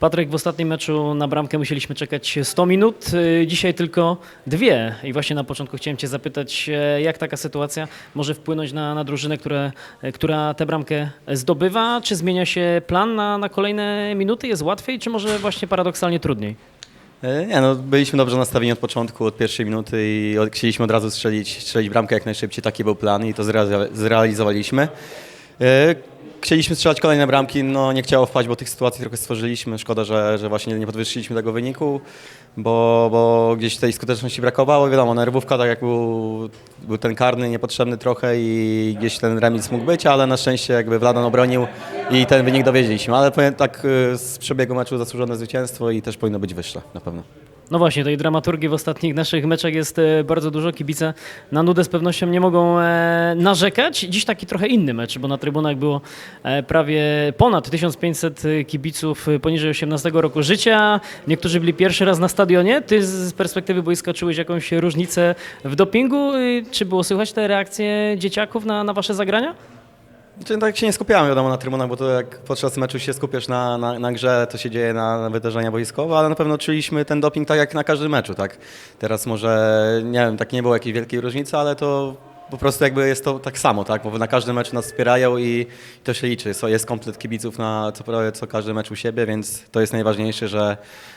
Patryk, w ostatnim meczu na bramkę musieliśmy czekać 100 minut, y, dzisiaj tylko dwie. I właśnie na początku chciałem Cię zapytać, e, jak taka sytuacja może wpłynąć na, na drużynę, które, e, która tę bramkę zdobywa? Czy zmienia się plan na, na kolejne minuty? Jest łatwiej, czy może właśnie paradoksalnie trudniej? E, Nie, no byliśmy dobrze nastawieni od początku, od pierwszej minuty i od, chcieliśmy od razu strzelić, strzelić bramkę jak najszybciej, taki był plan i to zrealizowaliśmy. Chcieliśmy strzelać kolejne bramki, no nie chciało wpaść, bo tych sytuacji trochę stworzyliśmy. Szkoda, że, że właśnie nie podwyższyliśmy tego wyniku, bo, bo gdzieś tej skuteczności brakowało. Wiadomo, nerwówka, tak jak był, był ten karny niepotrzebny trochę i gdzieś ten remis mógł być, ale na szczęście jakby Wladan obronił i ten wynik dowiedzieliśmy. Ale powiem tak e, z przebiegu meczu zasłużone zwycięstwo i też powinno być wyższe na pewno. No właśnie, tej dramaturgii w ostatnich naszych meczach jest e, bardzo dużo. Kibice na nudę z pewnością nie mogą e, narzekać. Dziś taki trochę inny mecz, bo na trybunach było e, prawie ponad 1500 kibiców poniżej 18 roku życia. Niektórzy byli pierwszy raz na stadionie. Ty z perspektywy boiska czułeś jakąś różnicę w dopingu? Czy było słychać te reakcje dzieciaków na, na wasze zagrania? Znaczy, tak się nie skupiałem wiadomo na trybunach, bo to jak podczas meczu się skupiasz na, na, na grze, to się dzieje na, na wydarzenia boiskowe, ale na pewno czuliśmy ten doping tak jak na każdym meczu, tak? Teraz może, nie wiem, tak nie było jakiejś wielkiej różnicy, ale to po prostu jakby jest to tak samo, tak? Bo na każdym meczu nas wspierają i to się liczy. Jest komplet kibiców na co, co każdy mecz u siebie, więc to jest najważniejsze, że,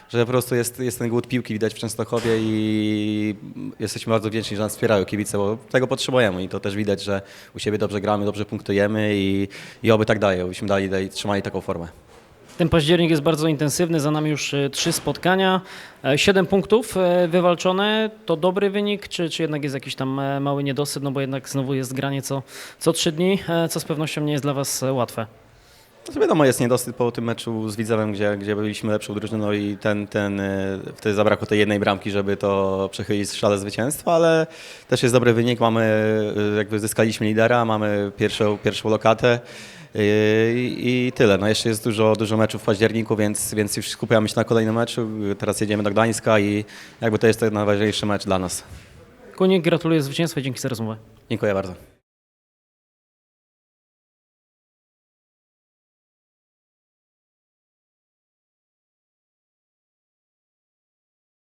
że po prostu jest, jest ten głód piłki widać w Częstochowie i jesteśmy bardzo wdzięczni, że nas wspierają kibice, bo tego potrzebujemy i to też widać, że u siebie dobrze gramy, dobrze punktujemy i, i oby tak daje, byśmy dali, dali, trzymali taką formę. Ten październik jest bardzo intensywny, za nami już e, trzy spotkania, e, siedem punktów e, wywalczone. To dobry wynik, czy, czy jednak jest jakiś tam mały niedosyt, no bo jednak znowu jest granie co, co trzy dni, co z pewnością nie jest dla Was łatwe. No to wiadomo, jest niedosyt po tym meczu z Widzewem, gdzie, gdzie byliśmy lepszą drużyną i ten, ten, y, wtedy zabrakło tej jednej bramki, żeby to przechylić szale zwycięstwa, ale też jest dobry wynik, mamy, y, jakby zyskaliśmy lidera, mamy pierwszą, pierwszą lokatę y, i, i tyle. No jeszcze jest dużo, dużo meczów w październiku, więc, więc już skupiamy się na kolejnym meczu. Teraz jedziemy do Gdańska i jakby to jest ten najważniejszy mecz dla nas. Kunik, gratuluję zwycięstwa i dzięki za rozmowę. Dziękuję bardzo.